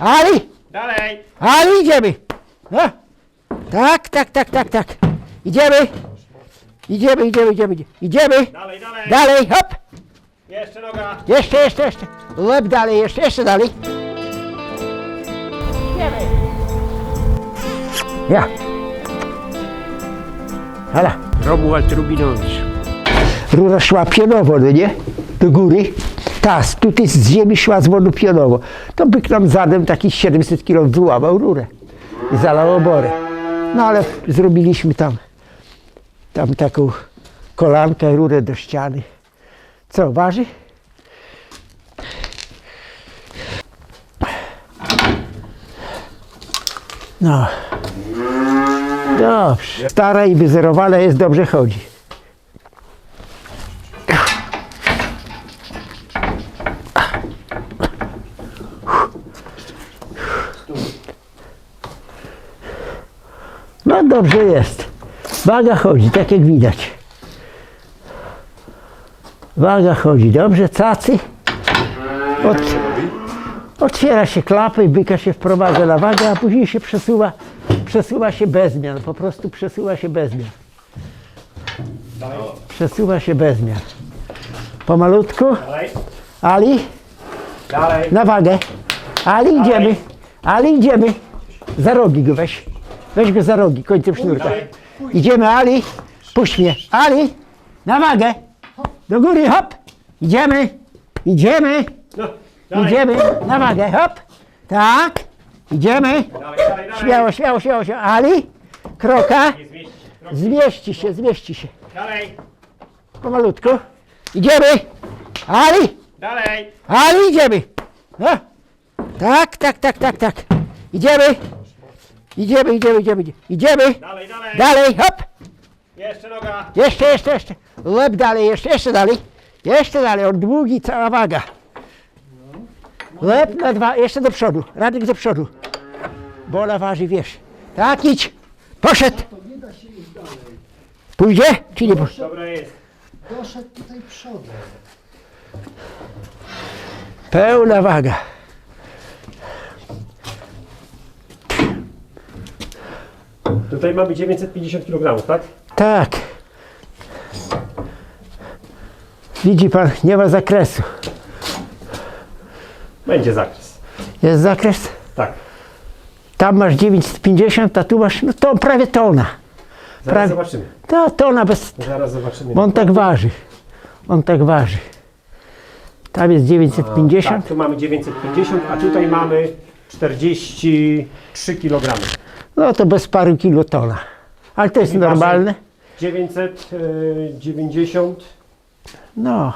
Ali! Dalej! Ali, idziemy! No. Tak, tak, tak, tak, tak. Idziemy! Idziemy, idziemy, idziemy, idziemy! Dalej, dalej! Dalej, hop! Jeszcze noga! Jeszcze, jeszcze, jeszcze. Lep dalej, jeszcze, jeszcze dalej. Ja. Hala. Romuald Rubinowicz. Rura szła pionowo, no nie? Do góry. Tas, tutaj z ziemi szła z pionowo. To byk nam zadem taki 700 kg wyłamał rurę i zalał oborę. No ale zrobiliśmy tam, tam taką kolankę, rurę do ściany. Co, waży? No. Dobrze. Stara i wyzerowana jest, dobrze chodzi. No dobrze jest. Waga chodzi, tak jak widać. Waga chodzi dobrze, cacy. Od, otwiera się klapę i byka się wprowadza na wagę, a później się przesuwa, przesuwa się bez zmian. Po prostu przesuwa się bez zmian. Przesuwa się bez zmian. Pomalutku. Ali, na wagę. Ali, idziemy. Ali, idziemy. Za rogi go weź. Weź go za rogi, końcem sznurka. Idziemy, Ali. Puść mnie. Ali, na wagę. Do góry, hop. Idziemy. Idziemy. Idziemy na wagę, hop. Tak. Idziemy. Śmiało, śmiało, śmiało się. Ali, kroka. Zmieści się, zmieści się. Dalej! Pomalutku. Idziemy. Ali, Dalej! Ali, idziemy. No. Tak, tak, tak, tak, tak. Idziemy. Idziemy, idziemy, idziemy. Idziemy. Dalej, dalej! Dalej, hop. Jeszcze noga! Jeszcze, jeszcze, jeszcze. Lep dalej, jeszcze, jeszcze dalej. Jeszcze dalej, on długi, cała waga. Lep na dwa, jeszcze do przodu. Radek do przodu. Bo ona waży, wiesz. Tak, idź. Poszedł. Pójdzie, czy nie pójdzie? Dobra jest! Doszedł tutaj przodem. Pełna waga. Tutaj mamy 950 kg, tak? Tak. Widzi pan, nie ma zakresu. Będzie zakres. Jest zakres? Tak. Tam masz 950, a tu masz no to prawie tona. Zaraz Prawie. zobaczymy. To tona bez. Zaraz zobaczymy. Bo on tak waży. On tak waży. Tam jest 950. Tak, tu mamy 950, a tutaj mamy 43 kg. No to bez paru kilo tona. Ale to jest I waży- normalne. 990, No.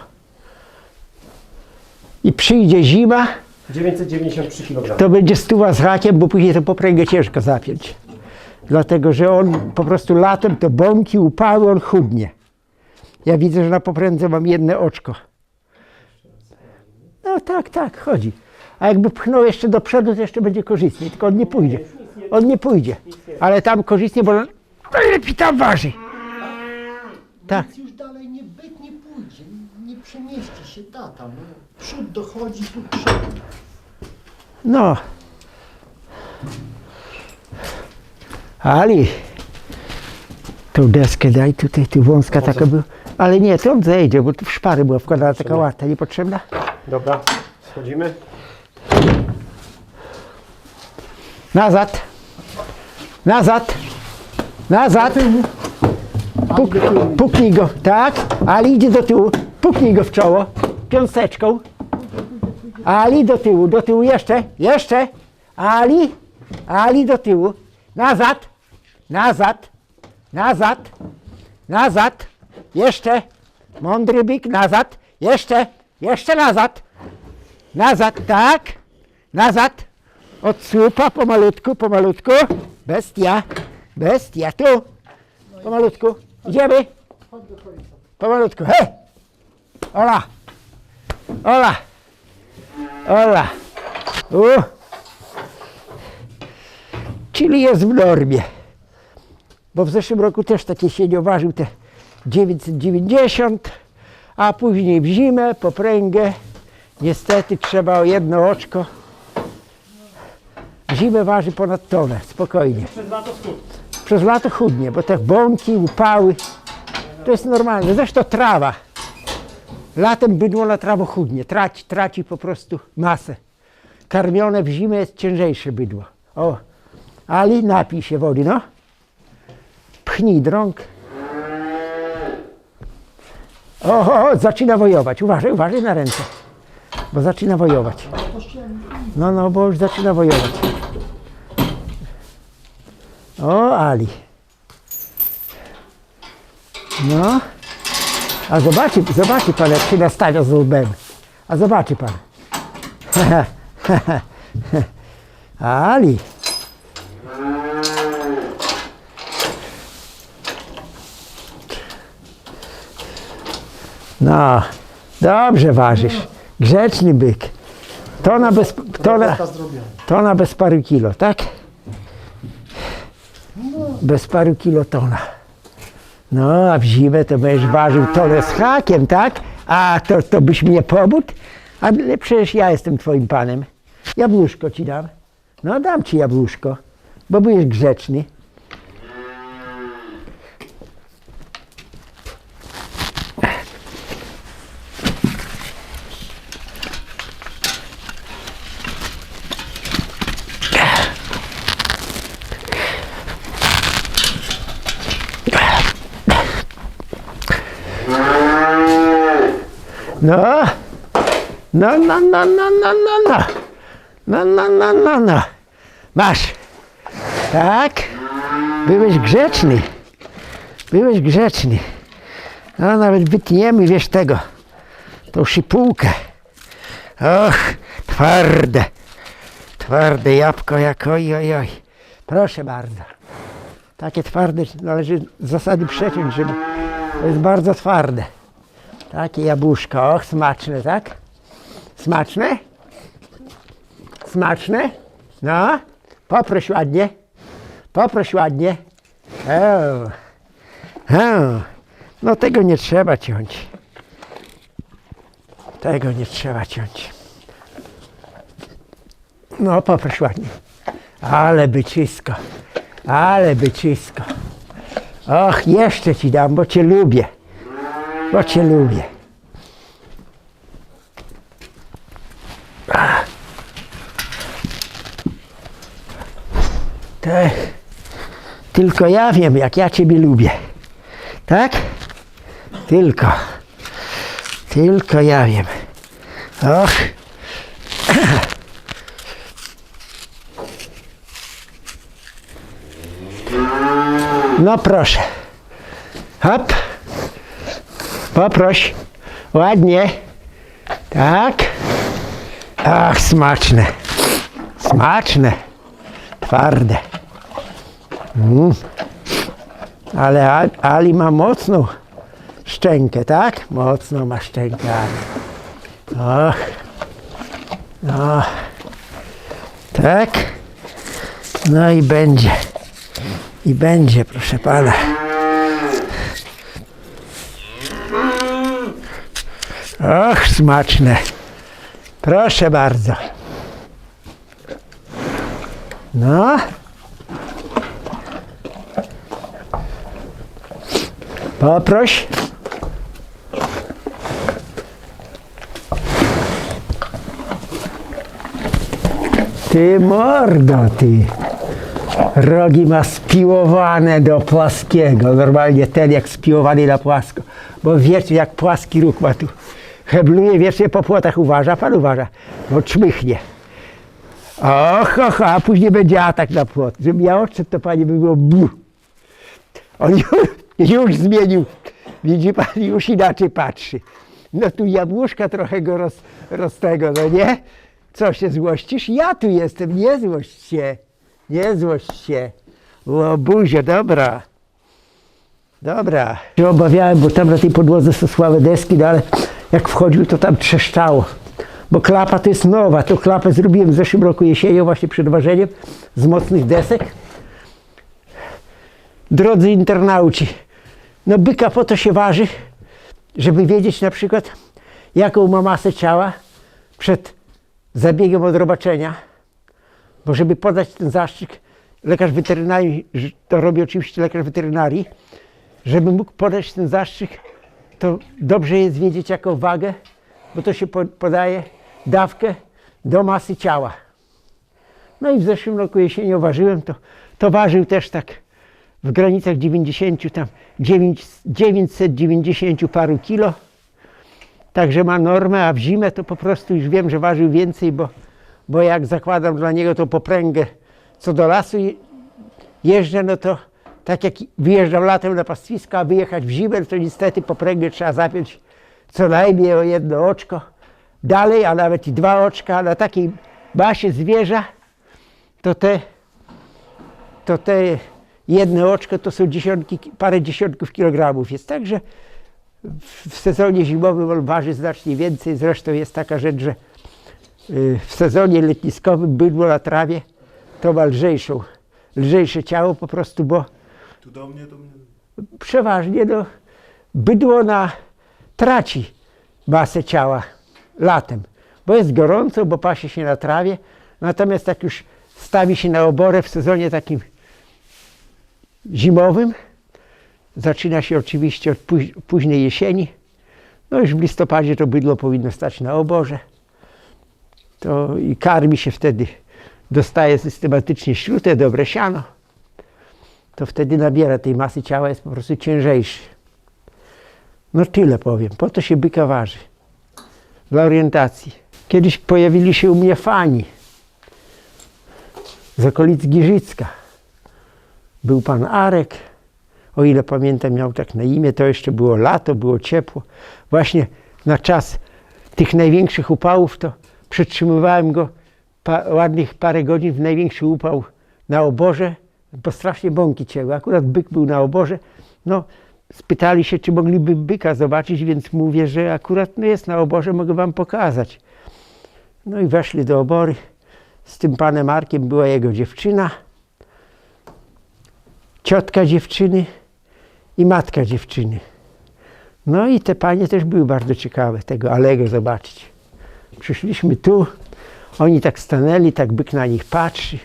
I przyjdzie zima, 993 kg. to będzie stuwa z hakiem, bo później to popręgę ciężko zapiąć. Dlatego, że on po prostu latem to bąki, upały, on chudnie. Ja widzę, że na poprędze mam jedno oczko. No tak, tak, chodzi. A jakby pchnął jeszcze do przodu, to jeszcze będzie korzystniej, tylko on nie pójdzie. On nie pójdzie. Ale tam korzystnie, bo on lepiej tam waży. Tak. Nic już dalej nie byt nie pójdzie, nie przemieści się tata. No. Przód dochodzi tu przód. No. Ali, tą deskę daj tutaj, tu wąska taka była. Ale nie, to on zejdzie, bo tu w szpary była wkładana taka łata niepotrzebna. Dobra, schodzimy. Nazad. Nazad. Nazad. Puk, puknij go, tak. Ali idzie do tyłu. Puknij go w czoło. Piąsteczką. Ali do tyłu, do tyłu jeszcze, jeszcze. Ali, Ali do tyłu. Nazad. Nazad. Nazad. Nazad. Jeszcze. Mądry byk, nazad. Jeszcze. Jeszcze nazad. Nazad, tak. Nazad. Od słupa pomalutku, pomalutku. Bestia. Bestia, tu. Pomalutku. Idziemy. Pomalutku. Hej. Ola. Ola. Ola. U. Czyli jest w normie. Bo w zeszłym roku też takie siedzi ważył te 990, a później w zimę, po pręgę, niestety trzeba o jedno oczko zimę waży ponad tonę, spokojnie. Przez lato skut. Przez lato chudnie, bo te bąki, upały, to jest normalne. Zresztą trawa. Latem bydło na trawo chudnie, traci, traci po prostu masę. Karmione w zimę jest ciężejsze bydło. O, Ali, napij się wody, no. Pchnij drąg. O, o, o, zaczyna wojować. Uważaj, uważaj na ręce, bo zaczyna wojować. No, no, bo już zaczyna wojować. O, Ali. No. A zobaczy, zobaczy pan, jak się nastawia z łbem. A zobaczy pan. Ali. No, dobrze ważysz. Grzeczny byk. Tona bez, tona, Robota zrobiona. tona bez paru kilo, tak? Bez paru kilo tona. No, a w zimę to będziesz ważył tonę z hakiem, tak? A to, to byś mnie pobudł? Ale przecież ja jestem twoim panem. Jabłuszko ci dam. No, dam ci jabłuszko, bo byłeś grzeczny. No. No, no, no, no, no, no, no. No, no, no, no, no. Masz. Tak. Byłeś grzeczny. Byłeś grzeczny. No, nawet wytniemy, wiesz tego. Tą szypułkę. Och, twarde. Twarde jabłko jak oj, oj, oj. Proszę bardzo. Takie twarde należy z zasady przeciąć, żeby... To jest bardzo twarde. Takie jabłuszko, smaczne, tak? Smaczne? Smaczne? No, poproś ładnie. Poproś ładnie. O. O. No tego nie trzeba ciąć. Tego nie trzeba ciąć. No, poproś ładnie. Ale bycisko. Ale bycisko. Och, jeszcze ci dam, bo cię lubię. Bo cię lubię. Tak. Tylko ja wiem, jak ja ciebie lubię. Tak? Tylko. Tylko ja wiem. Och. No proszę. Hop. Poproś. Ładnie. Tak. Ach, smaczne. Smaczne. Twarde. Mm. Ale Ali ma mocną szczękę, tak? Mocną ma szczękę Ali. Och. No. Tak. No i będzie. I będzie, proszę pana. Och, smaczne. Proszę bardzo. No. Poproś. Ty mordo, ty. Rogi ma spiłowane do płaskiego. Normalnie ten jak spiłowany na płasko. Bo wiecie, jak płaski róg ma tu. Hebluje wiecznie po płotach. Uważa, pan uważa. Bo czmychnie. Och, och, a później będzie atak na płot. Żebym ja odszedł, to pani by było bu. On już, już zmienił. Widzi pan, już inaczej patrzy. No tu jabłuszka trochę go roz, roz tego, no nie? Co się złościsz? Ja tu jestem, nie złość się. Nie złość się. O buzie, dobra. Dobra. Się obawiałem, bo tam na tej podłodze są słabe deski, no ale jak wchodził, to tam trzeszczało. Bo klapa to jest nowa. Tą klapę zrobiłem w zeszłym roku jesienią, właśnie przed ważeniem, z mocnych desek. Drodzy internauci, no byka po to się waży, żeby wiedzieć na przykład, jaką ma masę ciała przed zabiegiem odrobaczenia. Bo żeby podać ten zastrzyk, lekarz weterynarii, to robi oczywiście lekarz weterynarii, żeby mógł podać ten zastrzyk, to dobrze jest wiedzieć jaką wagę, bo to się po- podaje dawkę do masy ciała. No i w zeszłym roku jesienią ważyłem, to, to ważył też tak w granicach 90, tam 9, 990 paru kilo. Także ma normę, a w zimę to po prostu już wiem, że ważył więcej, bo, bo jak zakładam dla niego tą popręgę, co do lasu je- jeżdżę, no to tak jak wyjeżdżam latem na pastwisko, a wyjechać w zimę, to niestety popręgę trzeba zapiąć co najmniej o jedno oczko dalej, a nawet i dwa oczka. Na takiej basie zwierza to te, to te jedno oczko to są dziesiątki, parę dziesiątków kilogramów jest. Także w- w sezonie zimowym on waży znacznie więcej. Zresztą jest taka rzecz, że y, w sezonie letniskowym bydło na trawie to ma lżejszą, lżejsze ciało po prostu, bo Tu do mnie, to mnie. przeważnie no, bydło na traci masę ciała latem, bo jest gorąco, bo pasie się na trawie, natomiast jak już stawi się na oborę w sezonie takim zimowym, zaczyna się oczywiście od póź- późnej jesieni, no już w listopadzie to bydło powinno stać na oborze, to i karmi się wtedy, dostaje systematycznie śrutę, dobre siano, to wtedy nabiera tej masy ciała, jest po prostu ciężejszy. No tyle powiem, po to się byka waży. Dla orientacji. Kiedyś pojawili się u mnie fani z okolic Giżycka. Był pan Arek, o ile pamiętam miał tak na imię, to jeszcze było lato, było ciepło. Właśnie na czas tych największych upałów to przetrzymywałem go pa, ładnych parę godzin w największy upał na oborze, bo strasznie bąki cięły. Akurat byk był na oborze. No, spytali się, czy mogliby byka zobaczyć, więc mówię, że akurat no jest na oborze, mogę wam pokazać. No i weszli do obory. Z tym panem Markiem była jego dziewczyna, ciotka dziewczyny i matka dziewczyny. No i te panie też były bardzo ciekawe tego Alego zobaczyć. Przyszliśmy tu, oni tak stanęli, tak byk na nich patrzy.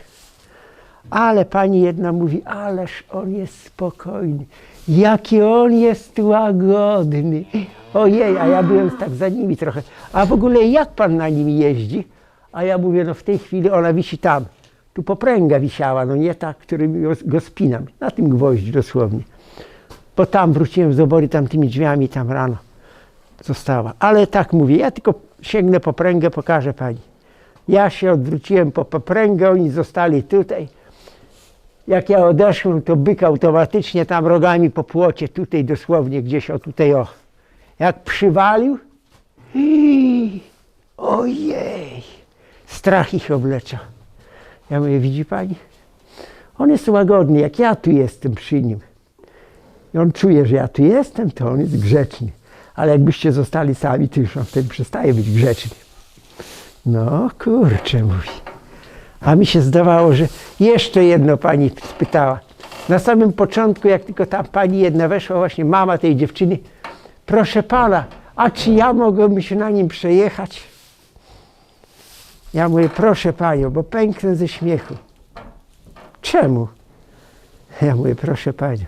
Ale pani jedna mówi, ależ on jest spokojny, jaki on jest łagodny. Ojej, a ja byłem tak za nimi trochę. A w ogóle jak pan na nim jeździ? A ja mówię, no w tej chwili ona wisi tam. Tu popręga wisiała, no nie ta, którym go- spinam. Na tym gwoździ dosłownie. Bo tam wróciłem z obory tamtymi drzwiami, tam rano została. Ale tak mówię, ja tylko sięgnę po pręgę, pokażę pani. Ja się odwróciłem po popręgę, oni zostali tutaj. Jak ja odeszłem, to byk automatycznie tam rogami po płocie, tutaj dosłownie gdzieś o tutaj o. Jak przywalił, ojej, strach ich obleciał. Ja mówię, widzi pani? On jest łagodny, jak ja tu jestem przy nim. I on czuje, że ja tu jestem, to on jest grzeczny. Ale jakbyście zostali sami, to już on wtedy przestaje być grzeczny. No kurczę, mówi. A mi się zdawało, że jeszcze jedno pani spytała. Na samym początku, jak tylko ta pani jedna weszła, właśnie mama tej dziewczyny, proszę pana, a czy ja mogłabym się na nim przejechać? Ja mówię, proszę panią, bo pęknę ze śmiechu. Czemu? Ja mówię, proszę panią.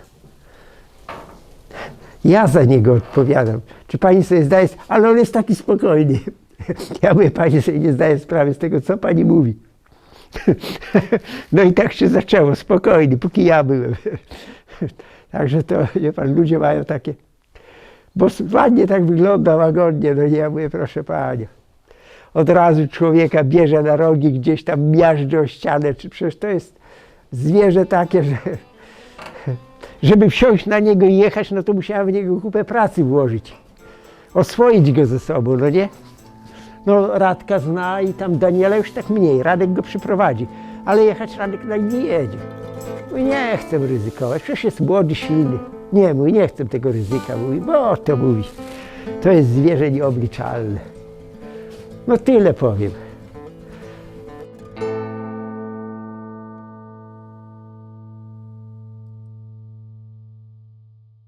Ja za niego odpowiadam. Czy pani sobie zdaje, ale on jest taki spokojny. Ja mówię, pani sobie nie zdaje sprawy z tego, co pani mówi. No i tak się zaczęło, spokojnie, póki ja byłem. Także to, wie pan, ludzie mają takie, bo ładnie tak wygląda, łagodnie, no nie, ja mówię, proszę panią. Od razu człowieka bierze na rogi, gdzieś tam miażdży o ścianę, czy przecież to jest zwierzę takie, że żeby wsiąść na niego i jechać, no to musiałem w niego kupę pracy włożyć. Oswoić go ze sobą, no nie? No Radka zna i tam Daniela już tak mniej, Radek go przyprowadzi. Ale jechać Radek na nie jedzie. Mówi, nie chcę ryzykować, przecież jest młody, silny. Nie, mówi, nie chcę tego ryzyka, mówi, bo to mówi. To jest zwierzę nieobliczalne. No tyle powiem.